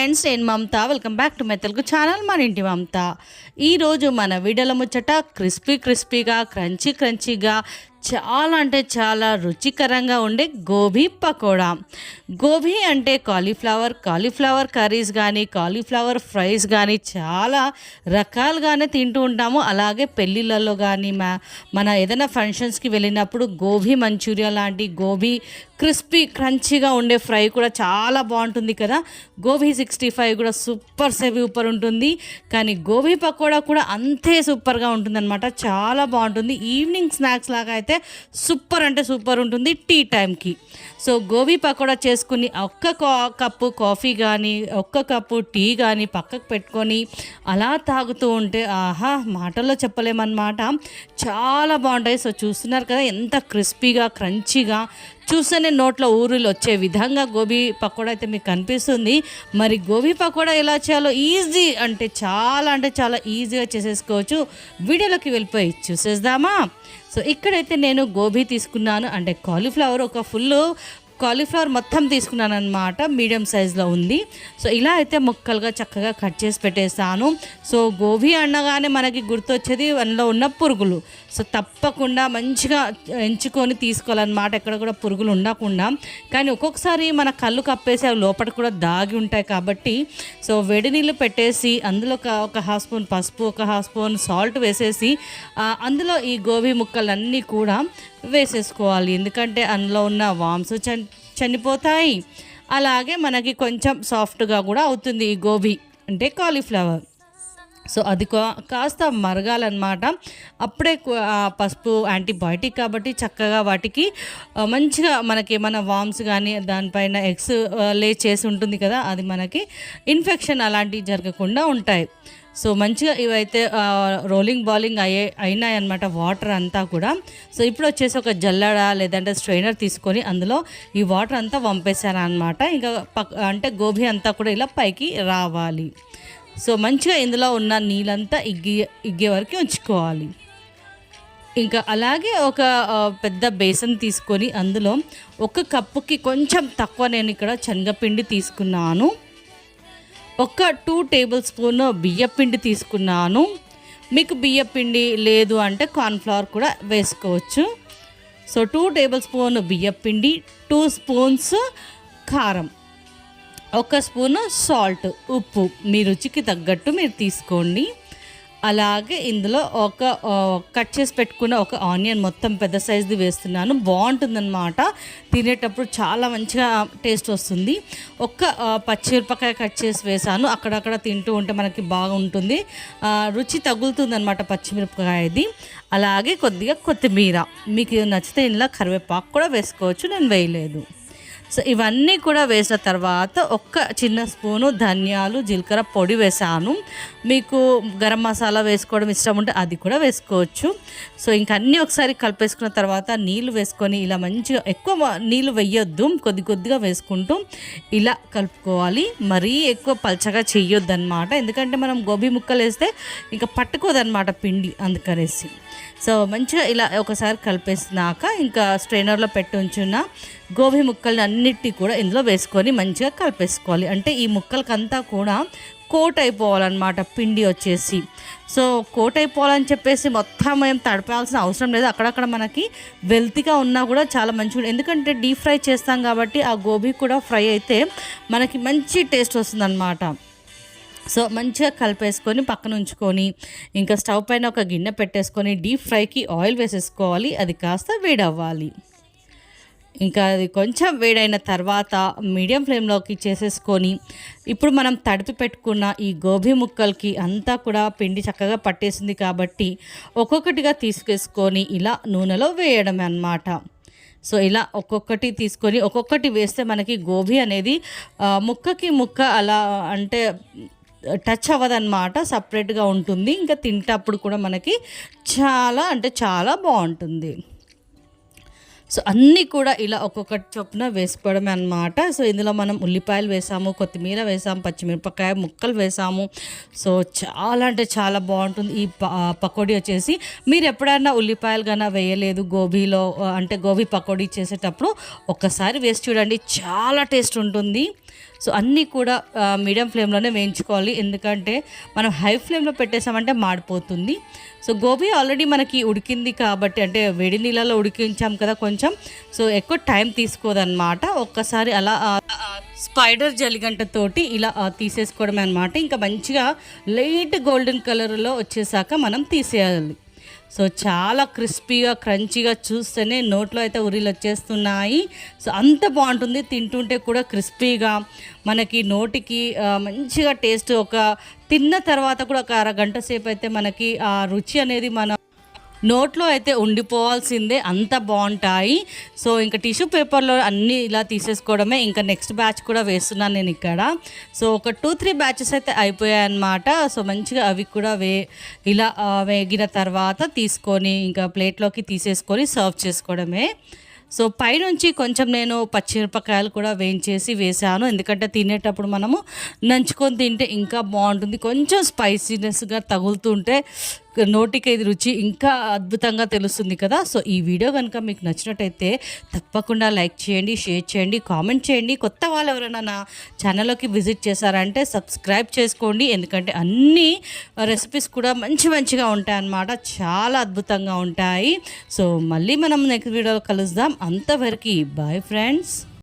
Friends నేను Mamata. Welcome back to my Telugu channel మన ఇంటి మమత. ఈరోజు మన వీడియోల ముచ్చట క్రిస్పీ క్రిస్పీగా క్రంచీ క్రంచీగా చాలా అంటే చాలా రుచికరంగా ఉండే గోబీ పకోడా. గోబీ అంటే కాలీఫ్లవర్ కాలీఫ్లవర్ కర్రీస్ కానీ కాలీఫ్లవర్ ఫ్రైస్ కానీ చాలా రకాలుగానే తింటూ ఉంటాము. అలాగే పెళ్ళిళ్ళలో కానీ మా మన ఏదైనా ఫంక్షన్స్కి వెళ్ళినప్పుడు గోబీ మంచూరియా లాంటి గోబీ క్రిస్పీ క్రంచీగా ఉండే ఫ్రై కూడా చాలా బాగుంటుంది కదా. గోబీ సిక్స్టీ ఫైవ్ కూడా సూపర్ సూపర్ ఉంటుంది. కానీ గోబీ పకోడా కూడా అంతే సూపర్గా ఉంటుందన్నమాట. చాలా బాగుంటుంది. ఈవినింగ్ స్నాక్స్ లాగా అయితే సూపర్ అంటే సూపర్ ఉంటుంది టీ టైంకి సో గోబీ పకోడా చేసుకుని ఒక్క కా- కప్పు కాఫీ కానీ ఒక్క కప్పు టీ కానీ పక్కకు పెట్టుకొని అలా తాగుతూ ఉంటే ఆహా మాటల్లో చెప్పలేమన్నమాట. చాలా బాగుంటాయి. సో చూస్తున్నారు కదా ఎంత క్రిస్పీగా క్రంచీగా. చూస్తేనే నోట్లో ఊరులు వచ్చే విధంగా గోబీ పకోడా అయితే మీకు కనిపిస్తుంది. మరి గోబీ పకోడా ఎలా చేయాలో ఈజీ అంటే చాలా అంటే చాలా ఈజీగా చేసేసుకోవచ్చు. వీడియోలోకి వెళ్ళిపోయి చూసేద్దామా? సో ఇక్కడైతే నేను గోబీ తీసుకున్నాను. అంటే కాలీఫ్లవర్ ఒక ఫుల్ కాలీఫ్లవర్ మొత్తం తీసుకున్నాను అనమాట మీడియం సైజులో ఉంది. సో ఇలా అయితే ముక్కలుగా చక్కగా కట్ చేసి పెట్టేస్తాను. సో గోబీ అనగానే మనకి గుర్తొచ్చేది అందులో ఉన్న పురుగులు. సో తప్పకుండా మంచిగా ఎంచుకొని తీసుకోవాలన్నమాట ఎక్కడ కూడా పురుగులు ఉండకుండా. కానీ ఒక్కొక్కసారి మన కళ్ళు కప్పేసి అవి లోపల కూడా దాగి ఉంటాయి కాబట్టి సో వేడి నీళ్ళు పెట్టేసి అందులో ఒక ఒక హాఫ్ స్పూన్ పసుపు ఒక హాఫ్ స్పూన్ సాల్ట్ వేసేసి అందులో ఈ గోబీ ముక్కలన్నీ కూడా వేసేసుకోవాలి. ఎందుకంటే అందులో ఉన్న వామ్స్ చనిపోతాయి. అలాగే మనకి కొంచెం సాఫ్ట్గా కూడా అవుతుంది ఈ గోబీ అంటే కాలీఫ్లవర్. సో అది కాస్త మరగాలన్నమాట. అప్పుడే పసుపు యాంటీబయాటిక్ కాబట్టి చక్కగా వాటికి మంచిగా మనకి ఏమైనా వామ్స్ కానీ దానిపైన ఎగ్స్ లే చేసి ఉంటుంది కదా అది మనకి ఇన్ఫెక్షన్ అలాంటివి జరగకుండా ఉంటాయి. సో మంచిగా ఇవైతే రోలింగ్ బాలింగ్ అయ్యే అయినాయి అనమాట వాటర్ అంతా కూడా. సో ఇప్పుడు వచ్చేసి ఒక జల్లడ లేదంటే స్ట్రైనర్ తీసుకొని అందులో ఈ వాటర్ అంతా పంపేశాను అనమాట ఇంకా పక్ అంటే గోబీ అంతా కూడా ఇలా పైకి రావాలి. సో మంచిగా ఇందులో ఉన్న నీళ్ళంతా ఇగ్గి ఇగ్గే వరకు ఉంచుకోవాలి. ఇంకా అలాగే ఒక పెద్ద బేసన్ తీసుకొని అందులో ఒక కప్పుకి కొంచెం తక్కువ నేను ఇక్కడ శనగపిండి తీసుకున్నాను. ఒక టూ టేబుల్ స్పూన్ బియ్యపిండి తీసుకున్నాను. మీకు బియ్యపిండి లేదు అంటే కార్న్ఫ్లవర్ కూడా వేసుకోవచ్చు. సో టూ టేబుల్ స్పూన్ బియ్యపిండి టూ స్పూన్స్ కారం ఒక స్పూన్ సాల్ట్ ఉప్పు. మీ రుచికి తగ్గట్టు మీరు తీసుకోండి. అలాగే ఇందులో ఒక కట్ చేసి పెట్టుకున్న ఒక ఆనియన్ మొత్తం పెద్ద సైజుది వేస్తున్నాను. బాగుంటుందన్నమాట. తినేటప్పుడు చాలా మంచిగా టేస్ట్ వస్తుంది. ఒక్క పచ్చిమిరపకాయ కట్ చేసి వేసాను అక్కడక్కడ తింటూ ఉంటే మనకి బాగుంటుంది. రుచి తగులుతుంది పచ్చిమిరపకాయది. అలాగే కొద్దిగా కొత్తిమీర. మీకు నచ్చితే ఇందులో కరివేపాకు కూడా వేసుకోవచ్చు. నేను వేయలేదు. సో ఇవన్నీ కూడా వేసిన తర్వాత ఒక్క చిన్న స్పూను ధనియాలు జీలకర్ర పొడి వేసాను మీకు గరం మసాలా వేసుకోవడం ఇష్టం ఉంటే అది కూడా వేసుకోవచ్చు. సో ఇంక అన్నీ ఒకసారి కలిపేసుకున్న తర్వాత నీళ్ళు వేసుకొని ఇలా మంచిగా ఎక్కువ నీళ్ళు వేయొద్దు. కొద్ది కొద్దిగా వేసుకుంటూ ఇలా కలుపుకోవాలి. మరీ ఎక్కువ పల్చగా చేయొద్దు అనమాట ఎందుకంటే మనం గోబీ ముక్కలు వేస్తే ఇంకా పట్టుకోదన్నమాట పిండి అందుకనేసి. సో మంచిగా ఇలా ఒకసారి కలిపేసినాక ఇంకా స్ట్రైనర్లో పెట్టి ఉంచున్న గోబీ ముక్కల్ని అన్నిటి కూడా ఇందులో వేసుకొని మంచిగా కలిపేసుకోవాలి. అంటే ఈ ముక్కలకంతా కూడా కోట్ అయిపోవాలన్నమాట పిండి వచ్చేసి. సో కోట్ అయిపోవాలని చెప్పేసి మొత్తం ఏం తడపాల్సిన అవసరం లేదు. అక్కడక్కడ మనకి వెల్తిగా ఉన్నా కూడా చాలా మంచిగా ఎందుకంటే డీప్ ఫ్రై చేస్తాం కాబట్టి ఆ గోబీ కూడా ఫ్రై అయితే మనకి మంచి టేస్ట్ వస్తుందన్నమాట. సో మంచిగా కలిపేసుకొని పక్కన ఉంచుకొని ఇంకా స్టవ్ పైన ఒక గిన్నె పెట్టేసుకొని డీప్ ఫ్రైకి ఆయిల్ వేసేసుకోవాలి. అది కాస్త వేడవ్వాలి. ఇంకా అది కొంచెం వేడైన తర్వాత మీడియం ఫ్లేమ్లోకి చేసేసుకొని ఇప్పుడు మనం తడిపి పెట్టుకున్న ఈ గోబీ ముక్కలకి అంతా కూడా పిండి చక్కగా పట్టేసింది కాబట్టి ఒక్కొక్కటిగా తీసుకేసుకొని ఇలా నూనెలో వేయడమే అన్నమాట. సో ఇలా ఒక్కొక్కటి తీసుకొని ఒక్కొక్కటి వేస్తే మనకి గోబీ అనేది ముక్కకి ముక్క అలా అంటే టచ్ అవ్వదన్నమాట సపరేట్గా ఉంటుంది. ఇంకా తింటప్పుడు కూడా మనకి చాలా అంటే చాలా బాగుంటుంది. సో అన్నీ కూడా ఇలా ఒక్కొక్కటి చొప్పున వేసుకోవడమే అన్నమాట. సో ఇందులో మనం ఉల్లిపాయలు వేసాము కొత్తిమీర వేసాము పచ్చిమిరపకాయ ముక్కలు వేసాము. సో చాలా అంటే చాలా బాగుంటుంది. ఈ పకోడీ వచ్చేసి మీరు ఎప్పుడైనా ఉల్లిపాయలు కన్నా వేయలేదు గోబీలో అంటే గోబీ పకోడీ చేసేటప్పుడు ఒక్కసారి వేసి చూడండి. చాలా టేస్ట్ ఉంటుంది. సో అన్నీ కూడా మీడియం ఫ్లేమ్లోనే వేయించుకోవాలి. ఎందుకంటే మనం హై ఫ్లేమ్లో పెట్టేసామంటే మాడిపోతుంది. సో గోబీ ఆల్రెడీ మనకి ఉడికింది కాబట్టి అంటే వేడి నీళ్ళలో ఉడికించాం కదా కొంచెం సో ఎక్కువ టైం తీసుకోదన్నమాట. ఒక్కసారి అలా స్పైడర్ జలిగంటతోటి ఇలా తీసేసుకోవడమే అనమాట ఇంకా మంచిగా లైట్ గోల్డెన్ కలర్లో వచ్చేసాక మనం తీసేయాలి. సో చాలా క్రిస్పీగా క్రంచీగా చూస్తేనే నోట్లో అయితే ఉరిలు వచ్చేస్తున్నాయి. సో అంత బాగుంటుంది. తింటుంటే కూడా క్రిస్పీగా మనకి నోటికి మంచిగా టేస్ట్ ఒక తిన్న తర్వాత కూడా ఒక అరగంట సేపు అయితే మనకి ఆ రుచి అనేది మన నోట్లో అయితే ఉండిపోవాల్సిందే అంత బాగుంటాయి. సో ఇంకా టిష్యూ పేపర్లో అన్నీ ఇలా తీసేసుకోవడమే. ఇంకా నెక్స్ట్ బ్యాచ్ కూడా వేస్తున్నాను నేను ఇక్కడ. సో ఒక టూ త్రీ బ్యాచెస్ అయితే అయిపోయాయి అన్నమాట సో మంచిగా అవి కూడా వే ఇలా వేగిన తర్వాత తీసుకొని ఇంకా ప్లేట్లోకి తీసేసుకొని సర్వ్ చేసుకోవడమే. సో పైనుంచి కొంచెం నేను పచ్చిమిరపకాయలు కూడా వేయించేసి వేసాను ఎందుకంటే తినేటప్పుడు మనము నంచుకొని తింటే ఇంకా బాగుంటుంది. కొంచెం స్పైసీనెస్గా తగులుతుంటే నోటికి ఇది రుచి ఇంకా అద్భుతంగా తెలుస్తుంది కదా. సో ఈ వీడియో కనుక మీకు నచ్చినట్టయితే తప్పకుండా లైక్ చేయండి షేర్ చేయండి కామెంట్ చేయండి. కొత్త వాళ్ళు ఎవరైనా నా ఛానల్లోకి విజిట్ చేశారంటే సబ్స్క్రైబ్ చేసుకోండి. ఎందుకంటే అన్ని రెసిపీస్ కూడా మంచి మంచిగా ఉంటాయన్నమాట. చాలా అద్భుతంగా ఉంటాయి. సో మళ్ళీ మనం నెక్స్ట్ వీడియోలో కలుద్దాం. అంతవరకు బాయ్ ఫ్రెండ్స్.